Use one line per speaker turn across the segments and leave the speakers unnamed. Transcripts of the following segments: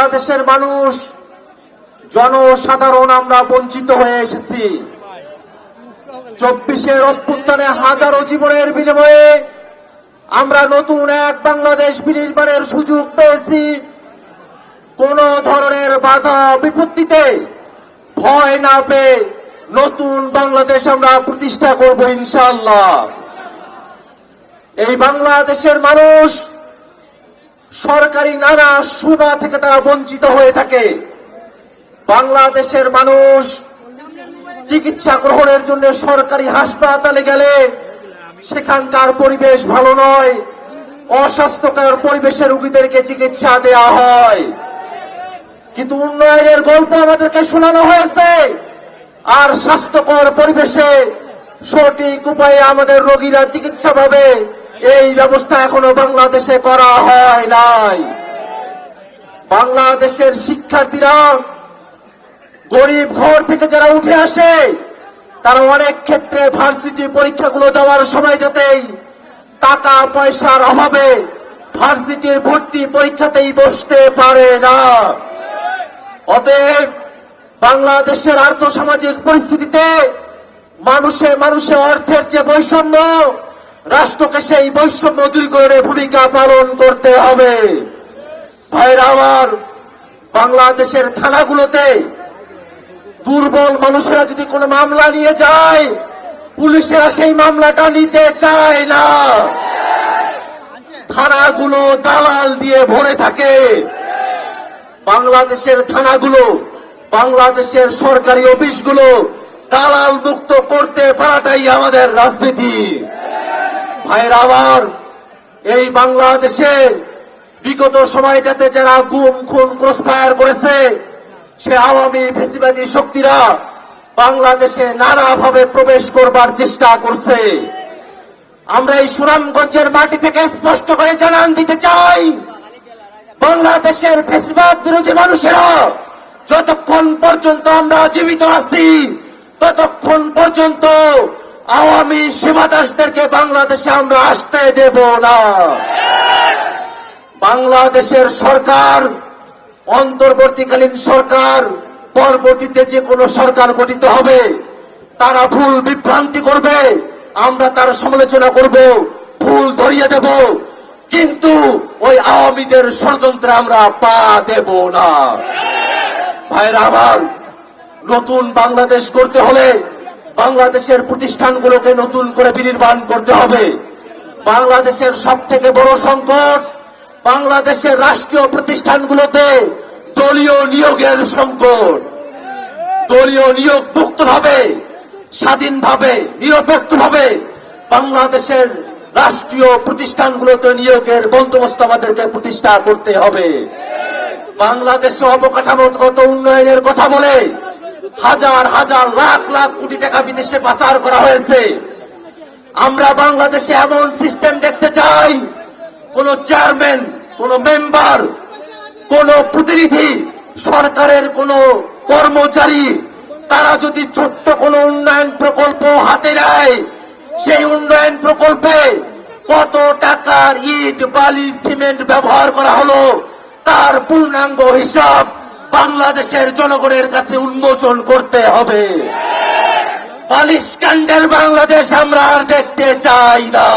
বাংলাদেশের মানুষ, জনসাধারণ আমরা বঞ্চিত হয়ে এসেছি। চব্বিশের অভ্যুত্থানে হাজারো জীবনের বিনিময়ে আমরা নতুন এক বাংলাদেশ বিনির্মাণের সুযোগ পেয়েছি। কোন ধরনের বাধা বিপত্তিতে ভয় না পেয়ে নতুন বাংলাদেশ আমরা প্রতিষ্ঠা করব ইনশাআল্লাহ। এই বাংলাদেশের মানুষ সরকারি নানা সুবিধা থেকে তারা বঞ্চিত হয়ে থাকে। বাংলাদেশের মানুষ চিকিৎসা গ্রহণের জন্য সরকারি হাসপাতালে গেলে সেখানকার পরিবেশ ভালো নয়। অস্বাস্থ্যকর পরিবেশে রোগীদেরকে চিকিৎসা দেওয়া হয়। কিন্তু উন্নয়নের গল্প আমাদেরকে শোনানো হয়েছে। আর স্বাস্থ্যকর পরিবেশে সঠিক উপায়ে আমাদের রোগীরা চিকিৎসা পাবে। এই ব্যবস্থা এখনও বাংলাদেশে করা হয় নাই। বাংলাদেশের শিক্ষার্থীরা গরিব ঘর থেকে যারা উঠে আসে, তারা অনেক ক্ষেত্রে ভার্সিটি পরীক্ষাগুলো দেওয়ার সময় যাতেই টাকা পয়সার অভাবে ভার্সিটির ভর্তি পরীক্ষাতেই বসতে পারে না। অতএব বাংলাদেশের আর্থসামাজিক পরিস্থিতিতে মানুষে মানুষে অর্থের যে বৈষম্য রাষ্ট্রকে সেই বৈষম্য দূর করে ভূমিকা পালন করতে হবে। ভাইরা আমার, বাংলাদেশের থানাগুলোতে দুর্বল মানুষেরা যদি কোনো মামলা নিয়ে যায়, পুলিশেরা সেই মামলাটা নিতে চায় না। থানাগুলো দালাল দিয়ে ভরে থাকে। বাংলাদেশের থানাগুলো, বাংলাদেশের সরকারি অফিসগুলো দালাল মুক্ত করতে পারাটাই আমাদের রাজনীতি। ভাইরা আমার, এই বাংলাদেশে বিগত সময়টাতে যারা গুম, খুন ক্রসফায়ার করেছে, সে আওয়ামী ফেসিবাদী শক্তিরা বাংলাদেশে নানাভাবে প্রবেশ করবার চেষ্টা করছে। আমরা এই সুনামগঞ্জের মাটি থেকে স্পষ্ট করে জানান দিতে চাই, বাংলাদেশের ফেসবাদ বিরোধী মানুষেরা, যতক্ষণ পর্যন্ত আমরা জীবিত আছি, ততক্ষণ পর্যন্ত আওয়ামী সীমাদাসদেরকে বাংলাদেশে আমরা আসতে দেব না। বাংলাদেশের সরকার, অন্তর্বর্তীকালীন সরকার, পরবর্তীতে যে কোনো সরকার গঠিত হবে, তারা ভুল বিভ্রান্তি করবে, আমরা তার সমালোচনা করব, ভুল ধরিয়ে দেব, কিন্তু ওই আওয়ামীদের ষড়যন্ত্রে আমরা পা দেব না। ভাইরা আমার, নতুন বাংলাদেশ করতে হলে বাংলাদেশের প্রতিষ্ঠানগুলোকে নতুন করে বিনির্মাণ করতে হবে। বাংলাদেশের সব থেকে বড় সংকট বাংলাদেশের রাষ্ট্রীয় প্রতিষ্ঠানগুলোতে দলীয় নিয়োগের সংকট। দলীয় নিয়োগ মুক্তভাবে, স্বাধীনভাবে, নিরপেক্ষভাবে বাংলাদেশের রাষ্ট্রীয় প্রতিষ্ঠানগুলোতে নিয়োগের বন্দোবস্ত আমাদেরকে প্রতিষ্ঠা করতে হবে। বাংলাদেশে অবকাঠামোগত উন্নয়নের কথা বলে হাজার হাজার, লাখ লাখ কোটি টাকা বিদেশে পাচার করা হয়েছে। আমরা বাংলাদেশে এমন সিস্টেম দেখতে চাই। কোন চেয়ারম্যান, কোন মেম্বার, কোন প্রতিনিধি, সরকারের কোন কর্মচারী, তারা যদি ছোট্ট কোন উন্নয়ন প্রকল্প হাতে নেয়, সেই উন্নয়ন প্রকল্পে কত টাকার ইট, বালি, সিমেন্ট ব্যবহার করা হলো, তার পূর্ণাঙ্গ হিসাব বাংলাদেশের জনগণের কাছে উন্মোচন করতে হবে। পালিশকাণ্ডের বাংলাদেশ আমরা আর দেখতে চাই না।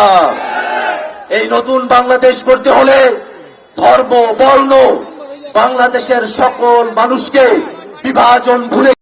এই নতুন বাংলাদেশ করতে হলে ধর্ম, বর্ণ বাংলাদেশের সকল মানুষকে বিভাজন ভুলে